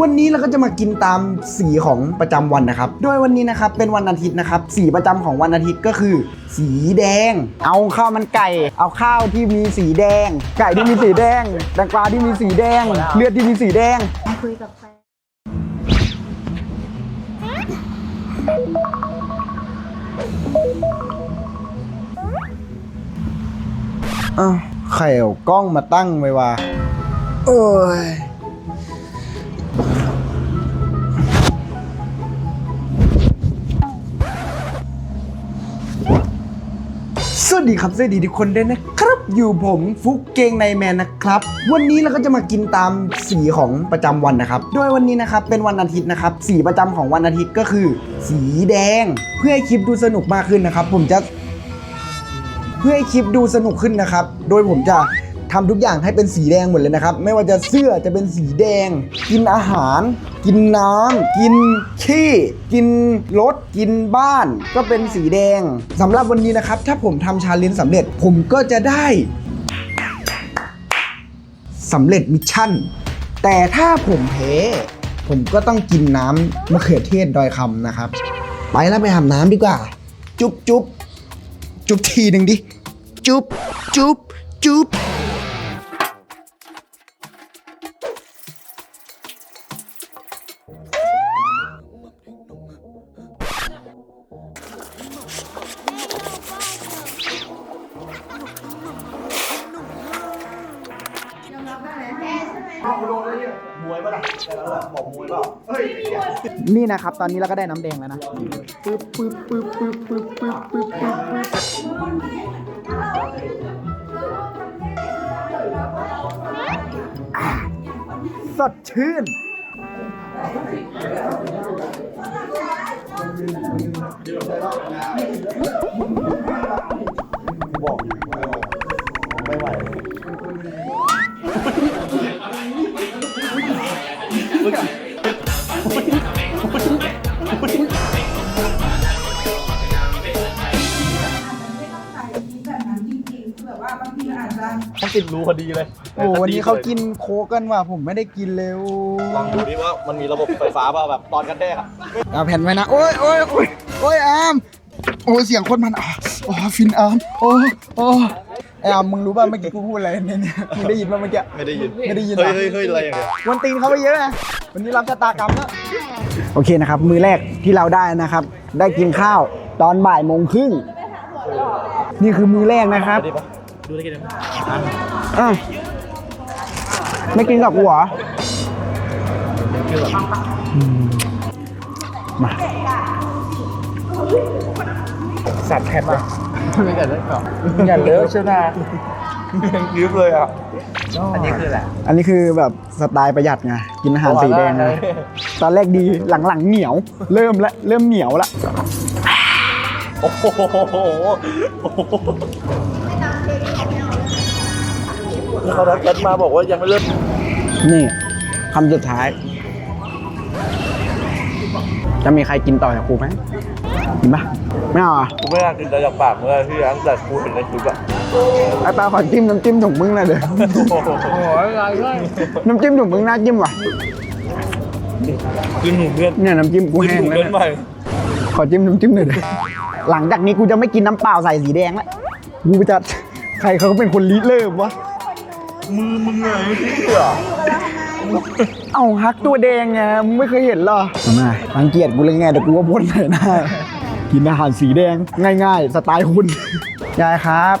วันนี้เราก็จะมากินตามสีของประจำวันนะครับ โดยวันนี้นะครับเป็นวันอาทิตย์นะครับ สีประจำของวันอาทิตย์ก็คือ สีแดง เอาข้าวมันไก่ เอาข้าวที่มีสีแดง ไก่ที่มีสีแดง แตงกวาที่มีสีแดง เลือดที่มีสีแดง คุยกับแฟนอ้าวใครเอากล้องมาตั้งไว้วะโอ้ย ดีครับสวัสดีทุกคนด้วยนะครับ อยู่ผมฟุกเกงในแมนนะครับ วันนี้เราก็จะมากินตามสีของประจำวันนะครับ โดยวันนี้นะครับเป็นวันอาทิตย์นะครับ สีประจำของวันอาทิตย์ก็คือ สีแดง เพื่อให้คลิปดูสนุกมากขึ้นนะครับ ผมจะ เพื่อให้คลิปดูสนุกขึ้นนะครับ โดยผมจะ ทำทุกอย่างให้เป็นสีแดงหมดเลยนะครับ ไม่ว่าจะเสื้อจะเป็นสีแดง กินอาหาร กินน้ำกินขี้ กินรถ กินบ้าน ก็เป็นสีแดงสำหรับวันนี้นะครับ ถ้าผมทำชาเลนจ์สำเร็จผมก็จะได้สำเร็จมิชชั่น แต่ถ้าผมแพ้ผมก็ต้องกินน้ำมะเขือเทศดอยคำนะครับ ไปแล้วไปหาน้ำดีกว่า จุ๊บจุ๊บจุ๊บทีหนึ่งดิ จุ๊บจุ๊บจุ๊บ นี่นะครับ ตอนนี้เราก็ได้น้ำแดงแล้วนะปึ๊บปึ๊บปึ๊บปึ๊บปึ๊บปึ๊บปึ๊บปึ๊บปึ๊บสดชื่นต้อ งติดรูพอดีเลยโอ้วันนี้เขากินโคกันว่ะผมไม่ได้กินเลยลองดูดิว่ามันมีระบบไฟฟ้าเปล่าแบบตอนกันแดกอะเอาแผ่นไว้นะโอ้ยโอ้ยโอ้ยโอ้ยอามโอ้ยเสียงคนมันอ๋อฟินอามโอ้โอ้ ไออามมึงรู้ป่ะเมื่อกี้กูพูดอะไรเนี่ยเนี่ยมึงได้ยินป่ะเมื่อกี้ ไม่ได้ยินไม่ได้ยิน เฮ้ยเหรอเฮ้ยเฮ้ยอะไรอย่างเงี้ยวันตีนเขาไปเยอะนะวันนี้รับชะตากรรมแล้วโอเคนะครับ มือแรกที่เราได้นะครับ ได้กินข้าวตอนบ่ายโมงครึ่งนี่คือมือแรกนะครับดีปะดูได้กี่เดือนอะไม่กินกับกูเหรออืมมา สัตว์แคบอะไม่กันได้ก่อนอย่าเลิกใช่ไหมยังยืบเลยอะ อันนี้คืออะไรอันนี้คือแบบสไตล์ประหยัดไง กินอาหารสีแดงไงตอนแรกดีหลังๆเหนียว เริ่มละเริ่มเหนียวละโอ้โหเขาทักแชทมาบอกว่ายังไม่เริ่ม นี่คำสุดท้าย จะมีใครกินต่อจากกูไหม กินปะไม่เอาอะกูไม่น่ากินแต่จากปากเมื่อที่ตั้งแต่กูเห็นในคลิปอะไอ้ปลาขอจิ้มน้ำจิ้มถุงมึงหน่อยเดี๋ยวโอ้โหน้ำจิ้มถุงมึงน่าจิ้มว่ะกินหมูเพื่อนเนี่ยน้ำจิ้มกูกินแห้หงมูแล้วเพื่อนเนี่ยใหม่ขอจิ้มน้ำจิ้มหน่อยเดี๋ยวหลังจากนี้กูจะไม่กินน้ำเปล่าใส่สีแดงแล้วกูจะใครเขาเป็นคนริเริ่มวะมือมึงไงเหี้ยเอ้าฮักตัวแดงไงมึงไม่เคยเห็นเหรอมารังเกียจกูเลยไงแต่กูว่าพ่นใส่หน้า กินอาหารสีแดงง่าย ๆ สไตล์คุณยายครับ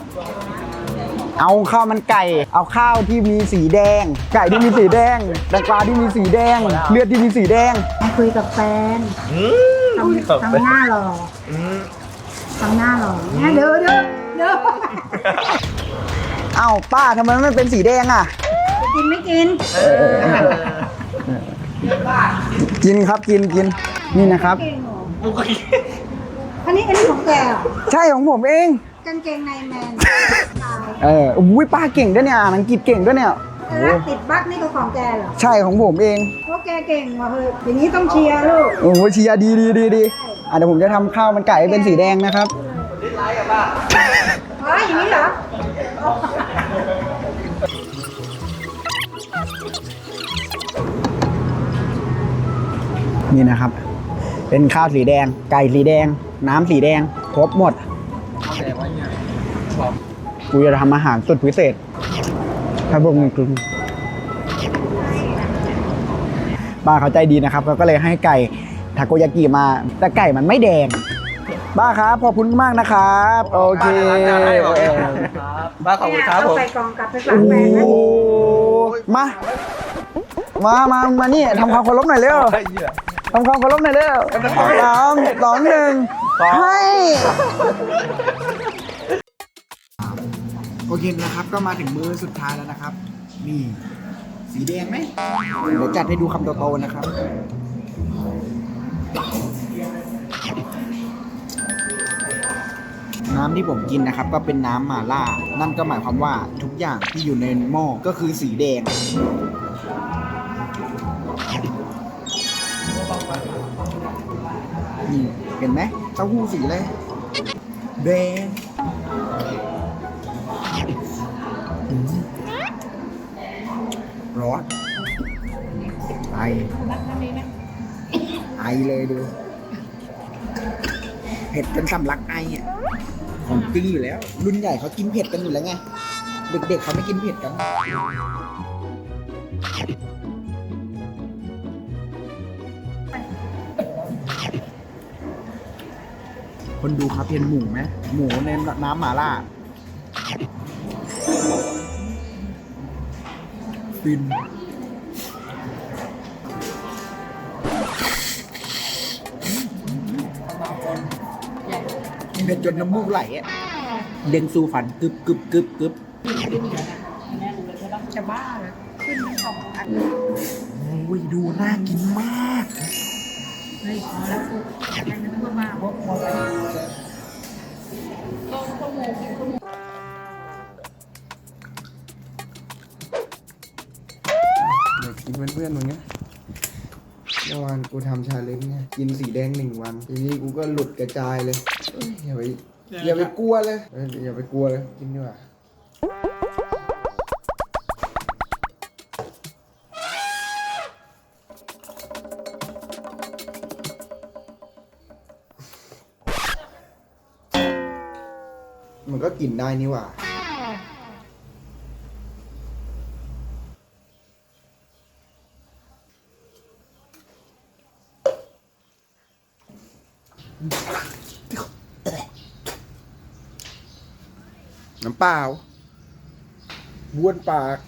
เอาข้าวมันไก่ เอาข้าวที่มีสีแดง ไก่ที่มีสีแดงแตงกวาที่มีสีแดง เลือดที่มีสีแดงมาคุยกับแฟนอืมทำทำหน้าหล่ออืมทำหน้าหล่อเนี่ยเด้อเด้อเด้อเอ้าป้าทำไมไม่เป็นสีแดงอะจะกินไม่กิน กินครับกินกินนี่นะครับ เก่งเหรอ อันนี้อันนี้ของแกเหรอใช่ของผมเอง กางเกงในแมนตายเอออุ้ยป้าเก่งด้วยเนี่ยอ่านอังกฤษเก่งด้วยเนี่ยแล้วติดบั๊กนี่ก็ของแกเหรอใช่ของผมเอง เพราะแกเก่งว่ะเฮ้ยอย่างนี้ต้องเชียร์ลูก โอ้โหเชียร์ดีดีดีดีอะเดี๋ยวผมจะทำข้าวมันไก่ให้เป็นสีแดงนะครับ อ๋อ อย่างนี้เหรอ นี่นะครับ เป็นข้าวสีแดง ไก่สีแดง น้ำสีแดง ครบหมดแต่ว่าเนี่ยบอกกูจะทำอาหารสุดพิเศษให้พวกมึงกินป้าเขาใจดีนะครับเขาก็เลยให้ไก่ทาโกยากิมา แต่ไก่มันไม่แดงป้าครับขอบคุณมากนะครับ โอเคบ้านร้านจานให้บอกเลยบ้านขอบคุณครับเอาผมใส่กล่องกลับไปฝากโอ้แฟนนะมา มามามานี่ทำความเคารพหน่อยเร็วไอ้เหี้ยทำความเคารพหน่อยเร็วสามสองหนึ่ง สองให้โอเคนะครับ ก็มาถึงมือสุดท้ายแล้วนะครับ นี่ สีแดงไหมเดี๋ยวจัดให้ดูคำโตๆนะครับ น้ำที่ผมกินนะครับ ก็เป็นน้ำหม่าล่า นั่นก็หมายความว่าทุกอย่างที่อยู่ในหม้อก็คือสีแดง นี่เห็นไหมเต้าหู้สีอะไรแดงร้อนไอไอเลยดูเผ็ดเป็นสำลักไออะของจริงอยู่แล้ว รุ่นใหญ่เขากินเผ็ดกันอยู่แล้วไง เด็กๆเขาไม่กินเผ็ดกัน คนดูครับเห็นหมูไหมหมูในน้ำหมาล่าฟินเผ็ดจนน้ำมูกไหลอะเด้งสู่ฝันกึบกึบกึบกึบจะบ้าเลยขึ้นสองอันโอ้ยดูน่ากินมาก เฮ้ยพอแล้วกินข้าวหมูเด็กกินเพื่อนๆมึงไงเมื่อวานกูทำชาเลนจ์ไงกินสีแดงหนึ่งวันทีนี้กูก็หลุดกระจายเลยเอ้ยอย่าไปอย่าไปกลัวเลยเอ้ยอย่าไปกลัวเลยกินดีกว่า มันก็กินได้นี่หว่า น้ำเปล่าบ้วนปาก